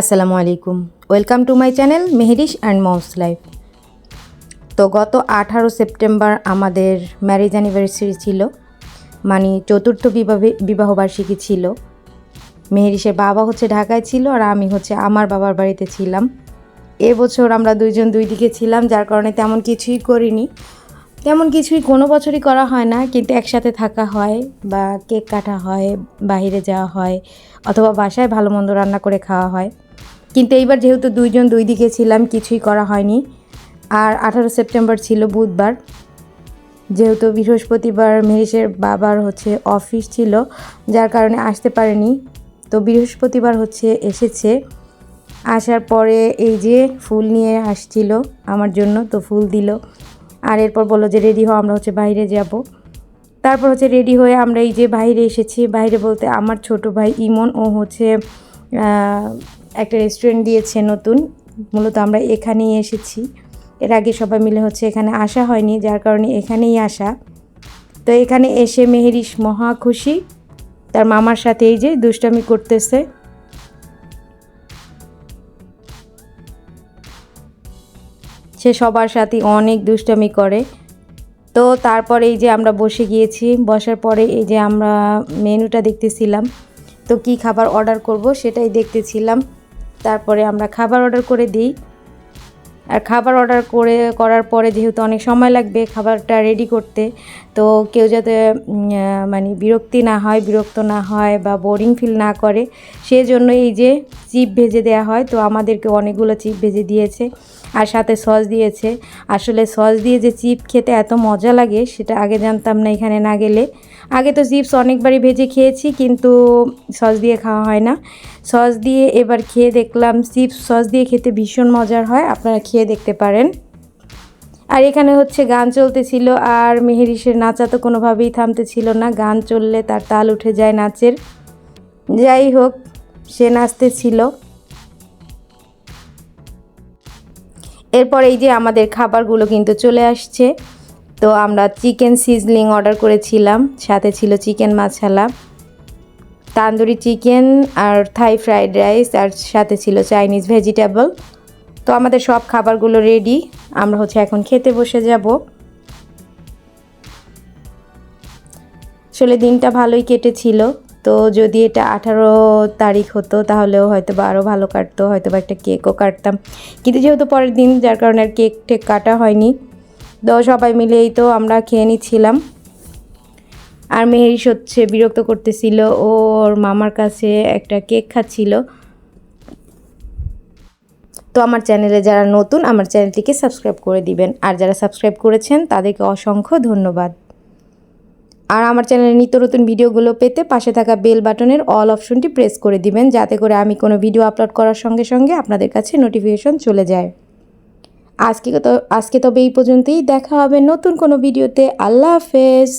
আসসালামু আলাইকুম। Welcome to my channel Meherish and moms life তো গত আঠারো সেপ্টেম্বর আমাদের ম্যারেজ অ্যানিভার্সারি ছিল। মানে চতুর্থ বিবাহ বিবাহবার্ষিকী ছিল। মেহেরিশের বাবা হচ্ছে ঢাকায় ছিল আর আমি হচ্ছে আমার বাবার বাড়িতে ছিলাম। এবছর আমরা দুইজন দুই দিকে ছিলাম, যার কারণে তেমন কিছুই করিনি। তেমন কিছুই কোনো বছরই করা হয় না, কিন্তু একসাথে থাকা হয় বা কেক কাটা হয়, বাইরে যাওয়া হয় অথবা বাসায় ভালো মন্দ রান্না করে খাওয়া হয়। কিন্তু এইবার যেহেতু দুইজন দুই দিকে ছিলাম, কিছুই করা হয়নি। আর আঠারো সেপ্টেম্বর ছিল বুধবার। যেহেতু বৃহস্পতিবার মেহেশের বাবার হচ্ছে অফিস ছিল, যার কারণে আসতে পারেনি। তো বৃহস্পতিবার হচ্ছে এসেছে। আসার পরে এই যে ফুল নিয়ে আসছিল আমার জন্য, তো ফুল দিল। আর এরপর বলল যে রেডি হও, আমরা হচ্ছে বাইরে যাব। তারপর হচ্ছে রেডি হয়ে আমরা এই যে বাইরে এসেছি। বাইরে বলতে আমার ছোট ভাই ইমন, ও হচ্ছে একটা রেস্টুরেন্ট দিয়েছে নতুন। মূলত আমরা এখানেই এসেছি। এর আগে সবাই মিলে হচ্ছে এখানে আসা হয়নি, যার কারণে এখানেই আসা। তো এখানে এসে মেহেরিস মহা খুশি। তার মামার সাথে এই যে দুষ্টামি করতেছে। সে সবার সাথে অনেক দুষ্টামি করে। তো তারপরে এই যে আমরা বসে গিয়েছি, বসার পরে এই যে আমরা মেনুটা দেখতেছিলাম, তো কি খাবার অর্ডার করব সেটাই দেখতেছিলাম। তারপরে আমরা খাবার অর্ডার করে দিই। আর খাবার অর্ডার করে, করার পরে যেহেতু অনেক সময় লাগবে খাবারটা রেডি করতে, তো কেউ যাতে মানে বিরক্তি না হয়, বিরক্ত না হয় বা বোরিং ফিল না করে সেজন্য এই যে চিপ ভেজে দেওয়া হয়। তো আমাদেরকে অনেকগুলো চিপ ভেজে দিয়েছে আর সাথে সস দিয়েছে। আসলে সস দিয়ে যে চিপ খেতে এত মজা লাগে, সেটা আগে জানতাম না এখানে না গেলে। আগে তো চিপস অনেকবারই ভেজে খেয়েছি, কিন্তু সস দিয়ে খাওয়া হয় না। সস দিয়ে এবার খেয়ে দেখলাম চিপস সস দিয়ে খেতে ভীষণ মজার হয়, আপনারা খেয়ে দেখতে পারেন। আর এখানে হচ্ছে গান চলতেছিল, আর মেহেরিসের নাচা তো কোনোভাবেই থামতে ছিল না, গান চললে তার তাল উঠে যায় নাচের। যাই হোক, সে নাচতে ছিল এরপর এই যে আমাদের খাবারগুলো কিন্তু চলে আসছে। তো আমরা চিকেন সিজলিং অর্ডার করেছিলাম, সাথে ছিল চিকেন মাছালা, তান্দুরি চিকেন আর থাই ফ্রাইড রাইস আর সাথে ছিল চাইনিজ ভেজিটেবল। তো আমাদের সব খাবারগুলো রেডি, আমরা হচ্ছে এখন খেতে বসে যাব। আসলে দিনটা ভালোই কেটেছিল, তো যদি এটা আঠারো তারিখ হতো তাহলেও হয়তো বা আরও ভালো কাটতো হয়তো বা একটা কেকও কাটতাম। কিন্তু যেহেতু পরের দিন, যার কারণে আর কেক টেক কাটা হয়নি তো সবাই মিলেই তো আমরা খেয়ে নিচ্ছিলাম। আর মেহেরিস হচ্ছে বিরক্ত করতেছিল ও ওর মামার কাছে একটা কেক খাচ্ছিল। তো আমার চ্যানেলে যারা নতুন, আমার চ্যানেলটিকে সাবস্ক্রাইব করে দিবেন। আর যারা সাবস্ক্রাইব করেছেন, তাদেরকে অসংখ্য ধন্যবাদ। আর আমার চ্যানেলে নিত্য নতুন ভিডিওগুলো পেতে পাশে থাকা বেল বাটনের অল অপশনটি প্রেস করে দিবেন, যাতে করে আমি কোনো ভিডিও আপলোড করার সঙ্গে সঙ্গে আপনাদের কাছে নোটিফিকেশন চলে যায়। আজকে তো আজকে তবে এই পর্যন্তই। দেখা হবে নতুন কোনো ভিডিওতে। আল্লাহ হাফেজ।